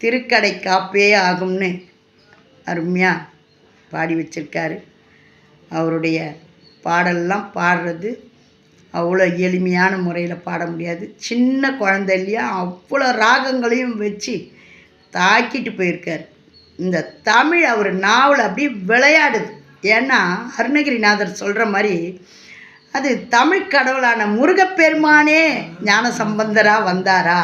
திருக்கடை காப்பே ஆகும்னு அருமையாக பாடி வச்சிருக்காரு. அவருடைய பாடல்லாம் பாடுறது அவ்வளோ எளிமையான முறையில் பாட முடியாது. சின்ன குழந்தைலையா அவ்வளோ ராகங்களையும் வச்சு தாக்கிட்டு போயிருக்கார். இந்த தமிழ் அவர் நாவல் அப்படியே விளையாடுது. ஏன்னா அருணகிரிநாதர் சொல்கிற மாதிரி அது தமிழ் கடவுளான முருகப்பெருமானே ஞான சம்பந்தராக வந்தாரா?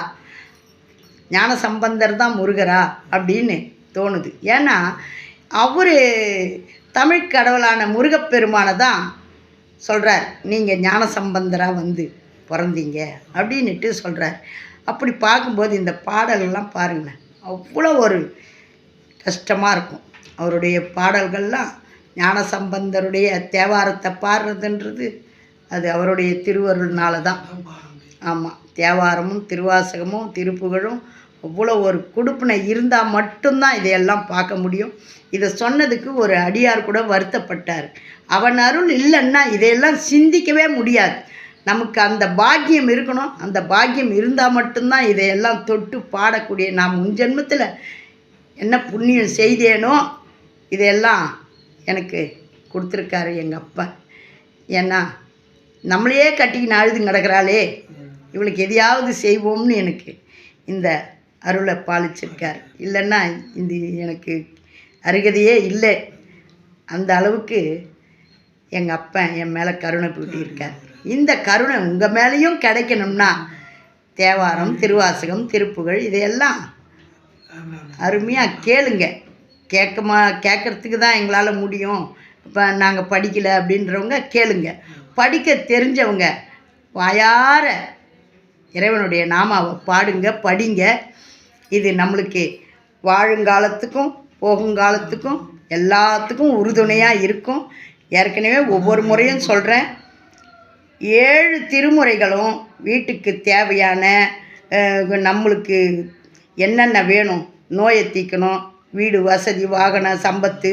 ஞான சம்பந்தர் தான் முருகரா அப்படின்னு தோணுது. ஏன்னா அவர் தமிழ் கடவுளான முருகப்பெருமானை தான் சொல்கிறார் நீங்கள் ஞான சம்பந்தராக வந்து பிறந்தீங்க அப்படின்னுட்டு சொல்கிறார் அப்படி பார்க்கும்போது இந்த பாடலெல்லாம் பாருங்களேன் அவ்வளோ ஒரு கஷ்டமாக இருக்கும். அவருடைய பாடல்கள்லாம் ஞான சம்பந்தருடைய தேவாரத்தை பாடுறதுன்றது அது அவருடைய திருவருள்னால தான். ஆமாம் தேவாரமும் திருவாசகமும் திருப்புகழும் அவ்வளோ ஒரு கொடுப்பினை இருந்தால் மட்டும்தான் இதையெல்லாம் பார்க்க முடியும். இதை சொன்னதுக்கு ஒரு அடியார் கூட வருத்தப்பட்டார். அவன் அருள் இல்லைன்னா இதையெல்லாம் சிந்திக்கவே முடியாது. நமக்கு அந்த பாக்கியம் இருக்கணும். அந்த பாக்கியம் இருந்தால் மட்டும்தான் இதையெல்லாம் தொட்டு பாடக்கூடிய நான் முன் ஜென்மத்தில் என்ன புண்ணியம் செய்தேனோ இதையெல்லாம் எனக்கு கொடுத்துருக்காரு எங்கள் அப்பா. ஏன்னா நம்மளையே கட்டிக்கின்னு அழுது கிடக்கிறாளே. இவளுக்கு எதையாவது செய்வோம்னு எனக்கு இந்த அருளை பாலிச்சிருக்கார். இல்லைன்னா இந்த எனக்கு அருகதையே இல்லை. அந்த அளவுக்கு எங்கள் அப்பன் என் மேலே கருணை பூட்டியிருக்கார். இந்த கருணை உங்கள் மேலேயும் கிடைக்கணும்னா தேவாரம் திருவாசகம் திருப்புகழ் இதையெல்லாம் அருமையாக கேளுங்க. கேட்கமா கேட்குறதுக்கு தான் எங்களால் முடியும். இப்போ நாங்கள் படிக்கலை அப்படின்றவங்க கேளுங்க. படிக்க தெரிஞ்சவங்க வாயார இறைவனுடைய நாமாவை பாடுங்க படிங்க. இது நம்மளுக்கு வாழுங்காலத்துக்கும் போகுங்காலத்துக்கும் எல்லாத்துக்கும் உறுதுணையாக இருக்கும். ஏற்கனவே ஒவ்வொரு முறையும் சொல்கிறேன் ஏழு திருமுறைகளும் வீட்டுக்கு தேவையான நம்மளுக்கு என்னென்ன வேணும்? நோயை தீக்கணும் வீடு வசதி வாகன சம்பத்து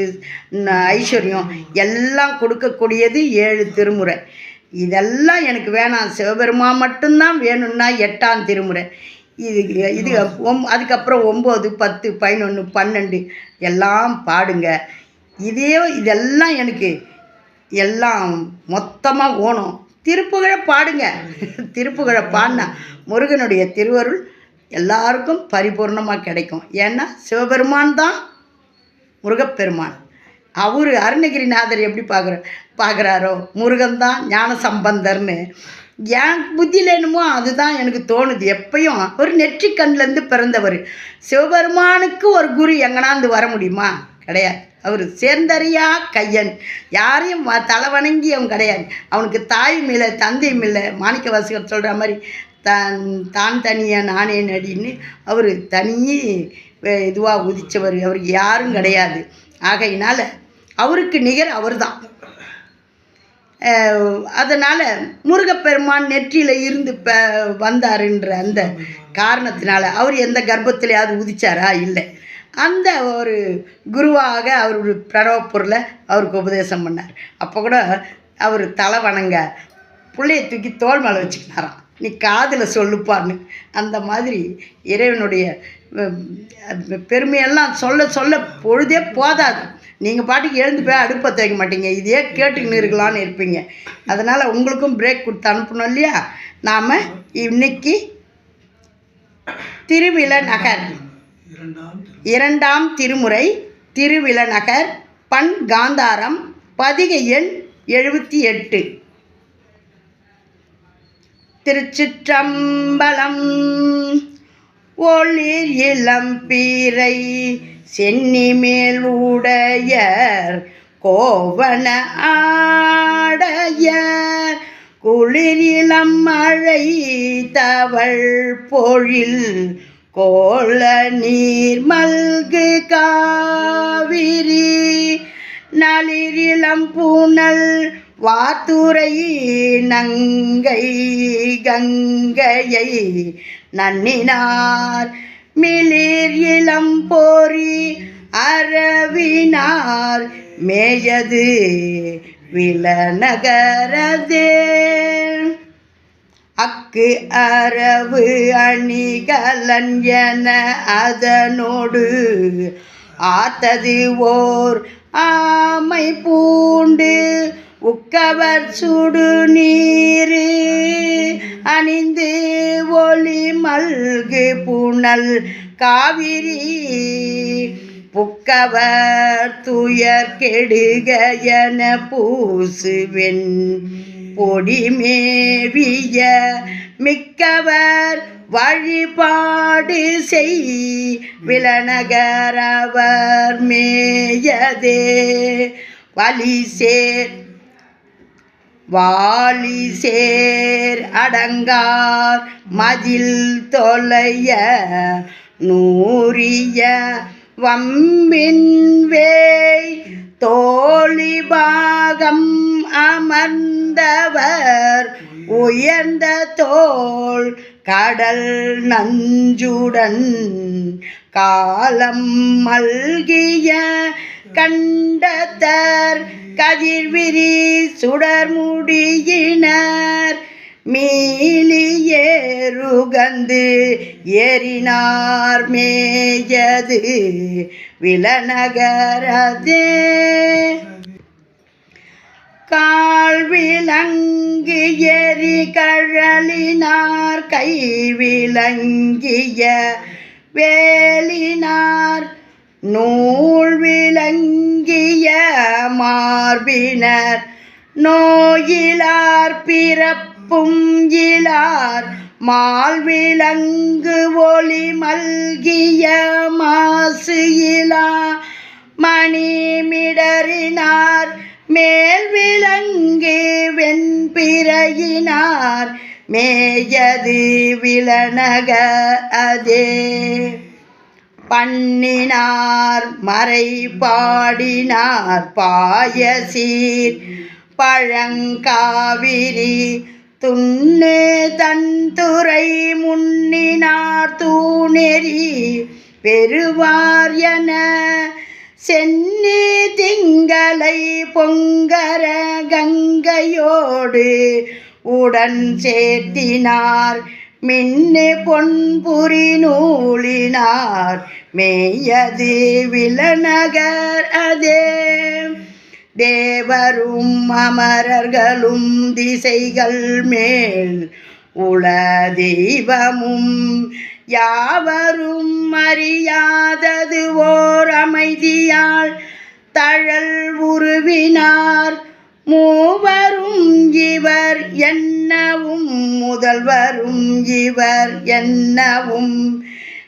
ஐஸ்வர்யம் எல்லாம் கொடுக்கக்கூடியது ஏழு திருமுறை. இதெல்லாம் எனக்கு வேணாம். சிவபெருமா மட்டும்தான் வேணும்னா எட்டாம் திருமுறை. இது இது ஒம் அதுக்கப்புறம் ஒம்பது பத்து பதினொன்று பன்னெண்டு எல்லாம் பாடுங்க. இதே இதெல்லாம் எனக்கு எல்லாம் மொத்தமாக ஓணும். திருப்புகழை பாடுங்க. திருப்புகழை பாடினா முருகனுடைய திருவருள் எல்லாருக்கும் பரிபூர்ணமாக கிடைக்கும். ஏன்னா சிவபெருமான் தான் முருகப்பெருமான். அவர் அருணகிரிநாதர் எப்படி பார்க்குற பார்க்குறாரோ முருகன் தான் ஞான சம்பந்தர்னு என் புத்தியில் என்னமோ அதுதான் எனக்கு தோணுது. எப்பயும் ஒரு நெற்றிக்கண்லேருந்து பிறந்தவர். சிவபெருமானுக்கு ஒரு குரு எங்கனாந்து வர முடியுமா? கிடையாது. அவர் சேர்ந்தறியா கையன். யாரையும் வ- தலை வணங்கி அவன் கிடையாது. அவனுக்கு தாயும் இல்லை தந்தையும் இல்லை. மாணிக்க வாசகர் சொல்கிற மாதிரி தான் தான் தனியாக நானே நடின்னு அவர் தனியே இதுவாக உதித்தவர் அவருக்கு யாரும் கிடையாது. ஆகையினால் அவருக்கு நிகர் அவர்தான். அதனால் முருகப்பெருமான் நெற்றியில் இருந்து ப வந்தாருன்ற அந்த காரணத்தினால அவர் எந்த கர்ப்பத்திலையாவது உதிச்சாரா? இல்லை. அந்த ஒரு குருவாக அவர் ஒரு அவருக்கு உபதேசம் பண்ணார். அப்போ கூட அவர் தலை வணங்க பிள்ளைய தூக்கி தோல் மேலே வச்சுக்கினாராம். நீ காதில் சொல்லுப்பான்னு. அந்த மாதிரி இறைவனுடைய பெருமையெல்லாம் சொல்ல சொல்ல பொழுதே போதாது. நீங்கள் பாட்டுக்கு எழுந்து போய் அடுப்பை தேய்க்க மாட்டீங்க. இதே கேட்டுக்கின்னு இருக்கலான்னு இருப்பீங்க. அதனால் உங்களுக்கும் பிரேக் கொடுத்து அனுப்பணும் இல்லையா? நாம் இன்னைக்கு திருவிழநகர் இரண்டாம் திருமுறை திருவிழ நகர். பண் காந்தாரம் பதிகை எண் எழுபத்தி எட்டு. திருச்சிற்றம்பலம் ஒளிர் இளம்பீரை பீரை சென்னி மேல் உடையர் கோவன ஆடையர். குளிரிலம் மழை தவள் பொழில் கோல நீர் மல்கு காவிரி. நளிரிளம் பூனல் வாத்துரை நங்கை கங்கையை நன்னினார் மிளிர் இளம் போரி அரவினார் மேயது விலநகரதே. அக்கு அரவு அணிகலன் என அதனோடு ஆத்தது ஓர் ஆமை பூண்டு உக்கவர் சுடு நீரு அணிந்து ஒளி மல்கு புனல் காவிரி. புக்கவர் துயர் கெடுக என பூசுவென். பொடிமேவிய மிக்கவர் வழிபாடு செய். விலநகரவர் மேயதே. வலி சேர் வாலி சேர் அடங்கார் மதில் தொலைய நூறிய வம்பின் வேய் தோழி பாகம் அமர்ந்தவர் உயர்ந்த தோல் கடல் நஞ்சுடன் காலம் மல்கிய கண்டத்தர் கதிர்விரி சுடர்முடியினர் மீலியேறுகந்து ஏறினார் மேயது விலநகரதே. கால் விலங்கு எரி கழலினார் கை விளங்கிய வேலினார். நூல் விளங்கிய மார்பினர் நோயிலார் பிறப்பும் இலார் மால் விளங்கு ஒளி மல்கிய மாசு இலா மணிமிடறினார் மேல் விளங்கி வெண்பிறையினார் மேயது விலனக அதே. பண்ணினார் மறை பாடினார் பாயசீர். பழங்காவிரி துண்ணு தன்துறை முன்னினார் தூணெறி பெறுவார் என சென்னி திங்களை பொங்கர கங்கையோடு உடன் சேர்த்தினார். மின்னு பொன்புரி நூலினார். மேயது விலநகர் அதே. தேவரும் அமரர்களும் திசைகள் மேல் உள தெய்வமும் யாவரும் அறியாதது ஓர் அமைதியால் தழல் உருவினார். மூவரும் இவர் என்னவும் முதல்வரும் இவர் என்னவும்.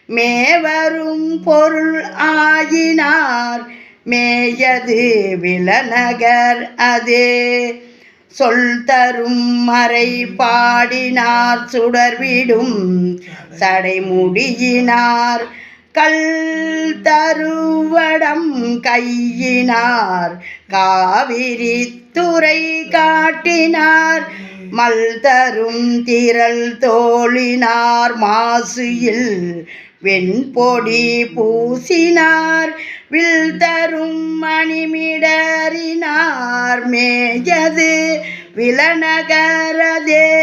மேவரும் பொருள் ஆயினார். மேயது விலநகர் அதே. சொல் தரும் மறை பாடினார் சுடர்விடும் சடைமுடியினார் கல் தருவடம் கையினார். காவிரி துறை காட்டினார். மல் தரும் திரள் தோழினார் மாசுயில் வெண்பொடி பூசினார் வில் தரும் மணிமிடறினார் மேயது விலநகரதே.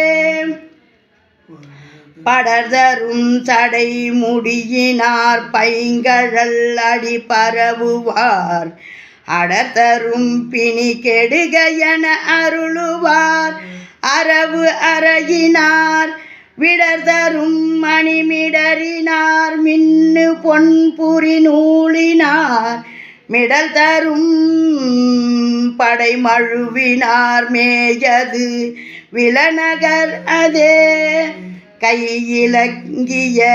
படர்தரும் சடை முடியினார் பைங்கழல் அடி பரவுவார். அடர்தரும் பிணி கெடுக என அருளுவார். அரவு அறையினார் விடர்தரும் மணிமிடறினார் மின்னு பொன்புரி நூலினார். மிடல் தரும் படை மழுவினார் மேயது விலநகர் அதே. கையிலங்கிய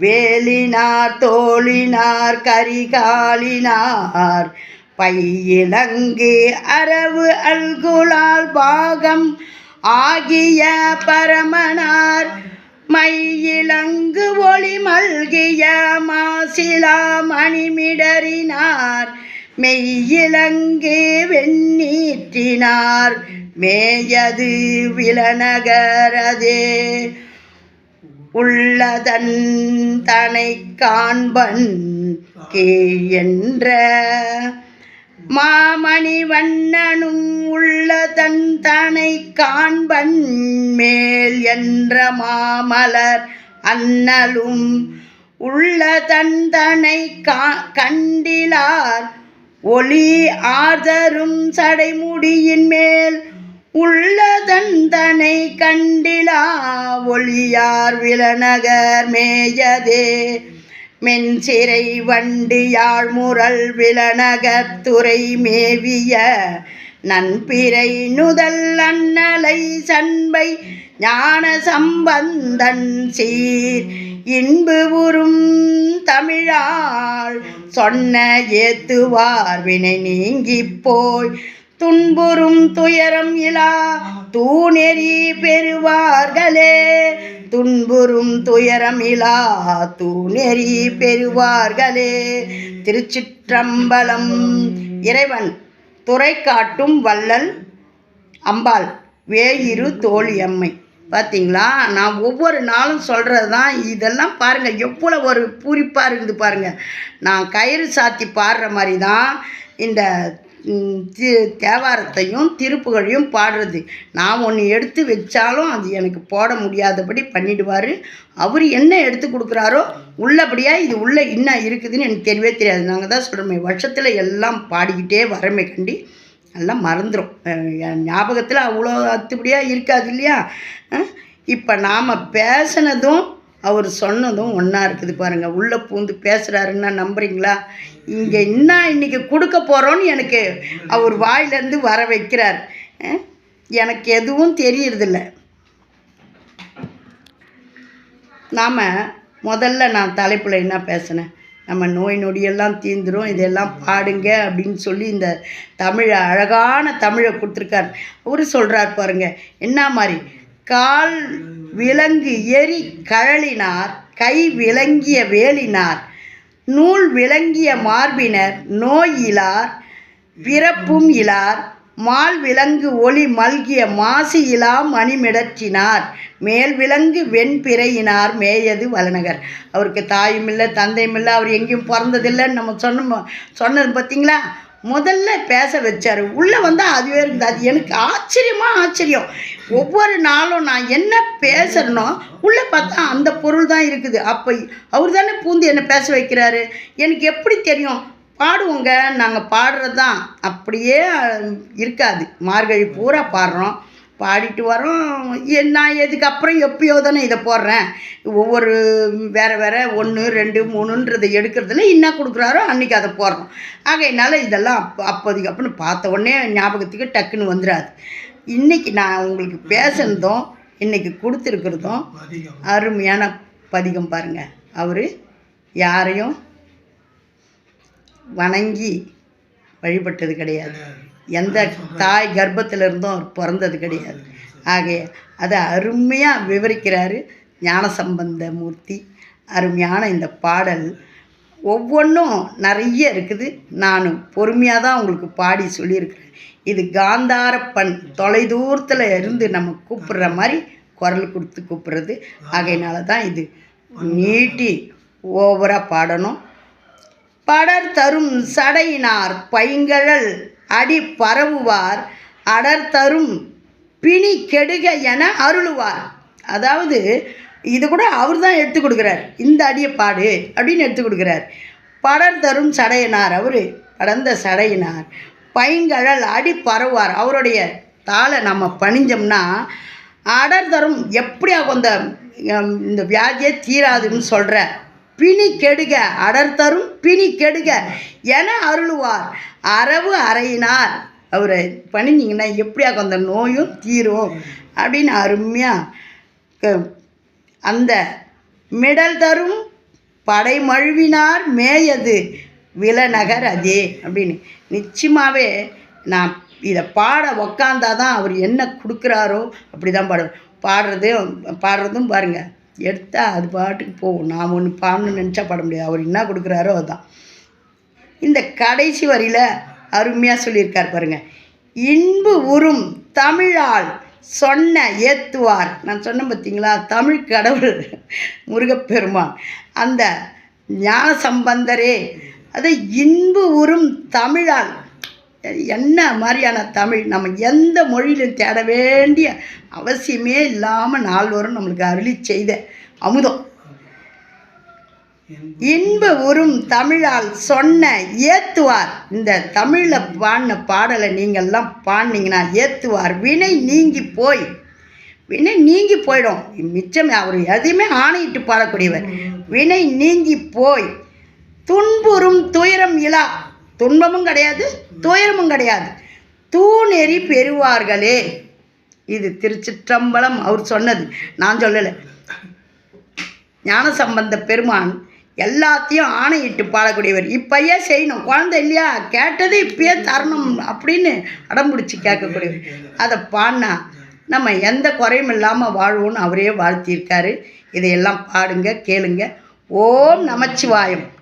வேலினார் தோளினார் கரிகாலினார். பையிலங்கு அரவு அல்குலால் பாகம் ஆகிய பரமனார் மையிலங்கு ஒளி மல்கிய மாசிலா மணிமிடறினார். மெய்யிலங்கே வெண்ணீற்றினார். மேயது விலநகரதே. உள்ளதன் தனை காண்பன் என்ற மாமணி வண்ணனும் உள்ளதன் தனை காண்பன் மேல் என்ற மாமலர் அன்னலும் உள்ள தனை கா கண்டிலார் ஒளி ஆதரும் சடைமுடியின் மேல் உள்ள தனை கண்டிலா ஒளியார் விலநகர் மேயதே. மென்சிறை வண்டு யாழ்முரல் விலநகர் துறை மேவிய நன்பிறை நுதல் அண்ணலை சண்பை ஞான சம்பந்தன் சீர். இன்பு உறும் தமிழாள் சொன்ன ஏத்துவார் வினை நீங்கி போய். துன்புறும் துயரம் இலா தூணெறி பெறுவார்களே. துன்புறும் துயரம் இலா தூணெறி பெறுவார்களே. திருச்சிற்றம்பலம். இறைவன் துறை காட்டும் வள்ளல் அம்பாள் வேயிரு தோழியம்மை. பார்த்தீங்களா நான் ஒவ்வொரு நாளும் சொல்கிறது தான் இதெல்லாம் பாருங்கள் எவ்வளோ ஒரு பூரிப்பாக இருக்குது பாருங்கள் நான் கயிறு சாத்தி பாடுற மாதிரி தான் இந்த தேவாரத்தையும் திருப்புகழையும் பாடுறது. நான் ஒன்று எடுத்து வச்சாலும் அது எனக்கு போட முடியாதபடி பண்ணிடுவார். அவர் என்ன எடுத்து கொடுக்குறாரோ உள்ளபடியாக இது உள்ளே என்ன இருக்குதுன்னு எனக்கு தெரியவே தெரியாது. நாங்கள் தான் சொல்கிறோமே வருஷத்தில் எல்லாம் பாடிக்கிட்டே வரமே கண்டி. எல்லாம் மறந்துடும் ஞாபகத்தில் அவ்வளோ அத்துப்படியாக இருக்காது இல்லையா? இப்போ நாம் பேசினதும் அவர் சொன்னதும் ஒன்றா இருக்குது பாருங்கள் உள்ளே பூந்து பேசுகிறாருன்னா நம்புறீங்களா? இங்கே என்ன இன்னைக்கு கொடுக்க போகிறோன்னு எனக்கு அவர் வாயிலேருந்து வர வைக்கிறார். எனக்கு எதுவும் தெரியறதில்ல. நாம் முதல்ல நான் தலைப்பில் என்ன பேசினேன்? நம்ம நோய் நொடியெல்லாம் தீந்துரும் இதெல்லாம் பாடுங்க அப்படின்னு சொல்லி இந்த தமிழை அழகான தமிழை கொடுத்துருக்கார். அவரு சொல்கிறார் பாருங்க என்ன மாதிரி? கால் விலங்கு எரி கழலினார் கை விளங்கிய வேலினார் நூல் விளங்கிய மார்பினர் நோய் இலார் பிறப்பும் இலார் மால் விலங்கு ஒளி மல்கிய மாசு இலா மணிமிடற்றினார் மேல் விலங்கு வெண்பிறையினார் மேயது வலநகர் அவருக்கு தாயும் இல்லை தந்தையும் இல்லை அவர் எங்கேயும் பிறந்ததில்லைன்னு நம்ம சொன்ன சொன்னது பார்த்தீங்களா? முதல்ல பேச வச்சார். உள்ளே வந்தால் அதுவே இருக்குது அது எனக்கு ஆச்சரியமாக ஆச்சரியம். ஒவ்வொரு நாளும் நான் என்ன பேசுகிறனோ உள்ளே பார்த்தா அந்த பொருள் தான் இருக்குது. அப்போ அவர் தானே பூந்து என்னை பேச வைக்கிறாரு. எனக்கு எப்படி தெரியும்? பாடுவோங்க நாங்கள் பாடுறது தான் அப்படியே இருக்காது. மார்கழி பூரா பாடுறோம். பாடிட்டு வரோம். நான் எதுக்கு அப்புறம் எப்பயோ தானே இதை போடுறேன். ஒவ்வொரு வேறு வேறு ஒன்று ரெண்டு மூணுன்றதை எடுக்கிறதுல என்ன கொடுக்குறாரோ அன்றைக்கி அதை போடுறோம். ஆகையினால இதெல்லாம் அப்போ அப்போதைக்கு அப்படின்னு பார்த்த உடனே ஞாபகத்துக்கு டக்குன்னு வந்துடாது. இன்றைக்கி நான் உங்களுக்கு பேசுனதும் இன்றைக்கி கொடுத்துருக்குறதும் அருமையான பதிகம் பாருங்கள் அவர் யாரையும் வணங்கி வழிபட்டது கிடையாது. எந்த தாய் கர்ப்பத்திலிருந்தும் அவர் பிறந்தது கிடையாது. ஆகைய அதை அருமையாக விவரிக்கிறாரு ஞானசம்பந்த மூர்த்தி அருமையான இந்த பாடல். ஒவ்வொன்றும் நிறைய இருக்குது. நான் பொறுமையாக தான் உங்களுக்கு பாடி சொல்லியிருக்கிறேன். இது காந்தார பண் தொலைதூரத்தில் இருந்து நம்ம கூப்பிடுற மாதிரி குரல் கொடுத்து கூப்பிட்றது. ஆகையினால தான் இது நீட்டி ஓவராக பாடணும். படர் தரும் சடையினார் பைங்கழல் அடி பரவுவார் அடர் தரும் பிணி கெடுக என அருளுவார். அதாவது இது கூட அவர் தான் எடுத்து கொடுக்குறார். இந்த அடியை பாடு அப்படின்னு எடுத்து கொடுக்குறார். படர் தரும் சடையினார் அவர் படர்ந்த சடையினார். பைங்கழல் அடி பரவுவார். அவருடைய தாளை நம்ம பணிஞ்சோம்னா அடர் தரும் எப்படி அந்த இந்த வியாதியே தீராதுன்னு சொல்கிற பிணி கெடுக அடர் தரும் பிணி கெடுக என அருளுவார். அரவு அறையினார். அவரை பணிஞ்சிங்கன்னா எப்படியாக்கும் அந்த நோயும் தீரும் அப்படின்னு அருமையாக அந்த மிடல் தரும் படை மழுவினார் மேயது விலநகர் அதே அப்படின்னு. நிச்சயமாகவே நான் இதை பாட உக்காந்தாதான் அவர் என்ன கொடுக்குறாரோ அப்படி தான் பாடுவேன். பாடுறதையும் பாடுறதும் பாருங்கள் எடுத்தால் அது பாட்டுக்கு போகும். நாம் ஒன்று பாடணும்னு நினச்சா பாட முடியாது. அவர் என்ன கொடுக்குறாரோ அதுதான் இந்த கடைசி வரியில் அருமையாக சொல்லியிருக்கார் பாருங்கள் இன்பு உறும் தமிழால் சொன்ன ஏத்துவார். நான் சொன்னேன் பார்த்தீங்களா தமிழ் கடவுள் முருகப்பெருமான். அந்த ஞான சம்பந்தரே அது இன்பு உறும் தமிழால் என்ன மாதிரியான தமிழ்? நம்ம எந்த மொழியிலும் தேட வேண்டிய அவசியமே இல்லாமல் நால்வரும் நம்மளுக்கு அருளி செய்த அமுதம். இன்ப உறும் தமிழால் சொன்ன ஏத்துவார். இந்த தமிழில் பாடின பாடலை நீங்கள்லாம் பாடினீங்கன்னா ஏத்துவார். வினை நீங்கி போய் வினை நீங்கி போயிடும். மிச்சம் அவர் எதையுமே ஆணையிட்டு பாடக்கூடியவர். வினை நீங்கி போய் துன்புறும் துயரம் இலா. துன்பமும் கிடையாது துயரமும் கிடையாது. தூணெறி பெறுவார்களே. இது திருச்சிற்றம்பலம் அவர் சொன்னது. நான் சொல்லலை. ஞானசம்பந்த பெருமான் எல்லாத்தையும் ஆணையிட்டு பாடக்கூடியவர். இப்பயே செய்யணும். குழந்தை இல்லையா? கேட்டது இப்பயே தரணும் அப்படின்னு அடம்பிடிச்சி கேட்கக்கூடியவர். அதை பாடினா நம்ம எந்த குறையும் இல்லாமல் வாழ்வோன்னு அவரே வாழ்த்தியிருக்காரு. இதையெல்லாம் பாடுங்க கேளுங்க. ஓம் நமச்சிவாயம்.